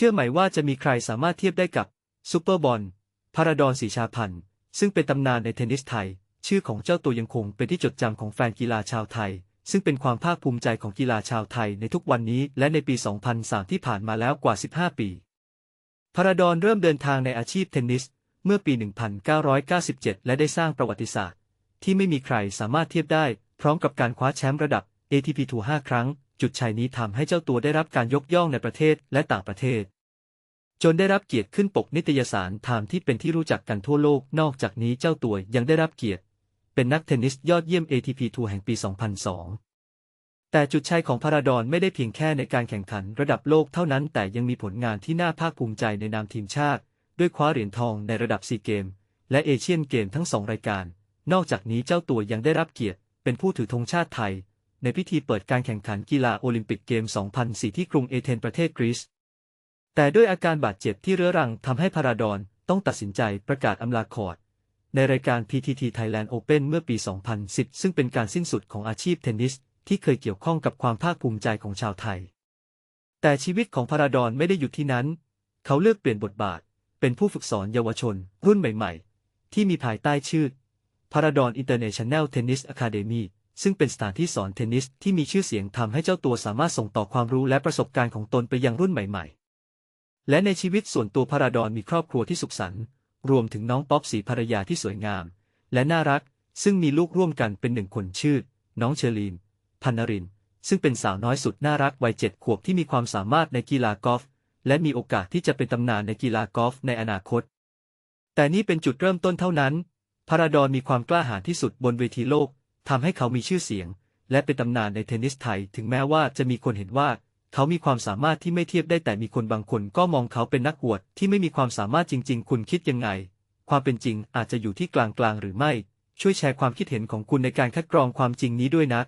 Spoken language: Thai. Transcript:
เชื่อไหมว่าจะมีใครสามารถเทียบได้กับซูเปอร์บอลพาราดอนสีชาพันธ์ซึ่งเป็นตำนานในเทนนิสไทย ชื่อของเจ้าตัวยังคงเป็นที่จดจำของแฟนกีฬาชาวไทย ซึ่งเป็นความภาคภูมิใจของกีฬาชาวไทยในทุกวันนี้และในปี 2003 ที่ผ่านมาแล้วกว่า 15 ปีพาราดอนเริ่มเดินทางในอาชีพเทนนิส เมื่อปี 1997 และได้สร้างประวัติศาสตร์ ที่ไม่มีใครสามารถเทียบได้ พร้อมกับการคว้าแชมป์ระดับ ATP Tour 5ครั้ง จุดชัยนี้ทำให้เจ้าตัวได้รับการยกย่องในประเทศและต่างประเทศ จนได้รับเกียรติขึ้นปกนิตยสารไทม์ที่เป็นที่รู้จักกันทั่วโลก นอกจากนี้เจ้าตัวยังได้รับเกียรติ เป็นนักเทนนิสยอดเยี่ยม ATP Tour แห่งปี 2002แต่จุดชัยของพาราดอนไม่ได้เพียงแค่ในการแข่งขันระดับโลกเท่านั้น แต่ยังมีผลงานที่น่าภาคภูมิใจในนามทีมชาติ ด้วยคว้าเหรียญทองในระดับซีเกม และเอเชียนเกมทั้งสองรายการ นอกจากนี้เจ้าตัวยังได้รับเกียรติ เป็นผู้ถือธงชาติไทย ในพิธีเปิดการแข่งขันกีฬาโอลิมปิกเกม 2004 ที่กรุงเอเธนประเทศกรีซ แต่ด้วยอาการบาดเจ็บที่เรื้อรังทำให้พาราดอนต้องตัดสินใจประกาศอำลาคอร์ดในรายการ PTT Thailand Open เมื่อปี 2010 ซึ่งเป็นการสิ้นสุดของอาชีพเทนนิส ที่เคยเกี่ยวข้องกับความภาคภูมิใจของชาวไทย แต่ชีวิตของพาราดอนไม่ได้หยุดที่นั้น เขาเลือกเปลี่ยนบทบาท เป็นผู้ฝึกสอนเยาวชน รุ่นใหม่ ๆ ที่มีภายใต้ชื่อ Paradon International Tennis Academy ซึ่งเป็นสถานที่สอนเทนนิสที่มีชื่อเสียงทำให้เจ้าตัวสามารถส่งต่อความรู้และประสบการณ์ของตนไปยังรุ่นใหม่ ๆ และในชีวิตส่วนตัวพาราดอนมีครอบครัวที่สุขสันต์รวมถึงน้องป๊อปสีภรรยาที่สวยงาม และน่ารัก ซึ่งมีลูกร่วมกันเป็นหนึ่งคนชื่อ น้องเชอรีน พันนริน ซึ่งเป็นสาวน้อยสุดน่ารักวัยเจ็ดขวบที่มีความสามารถในกีฬากอล์ฟและมีโอกาสที่จะเป็นตำนานในกีฬากอล์ฟในอนาคต แต่นี่เป็นจุดเริ่มต้นเท่านั้นพาราดอนมีความกล้าหาญที่สุดบนเวทีโลก ทำให้เขามีชื่อเสียง และเป็นตำนานในเทนนิสไทย ถึงแม้ว่าจะมีคนเห็นว่า เขามีความสามารถที่ไม่เทียบได้แต่มีคนบางคนก็มองเขาเป็นนักอวดที่ไม่มีความสามารถจริง ๆ คุณคิดยังไง ความเป็นจริงอาจจะอยู่ที่กลางๆหรือไม่ ช่วยแชร์ความคิดเห็นของคุณในการคัดกรองความจริงนี้ด้วยนะ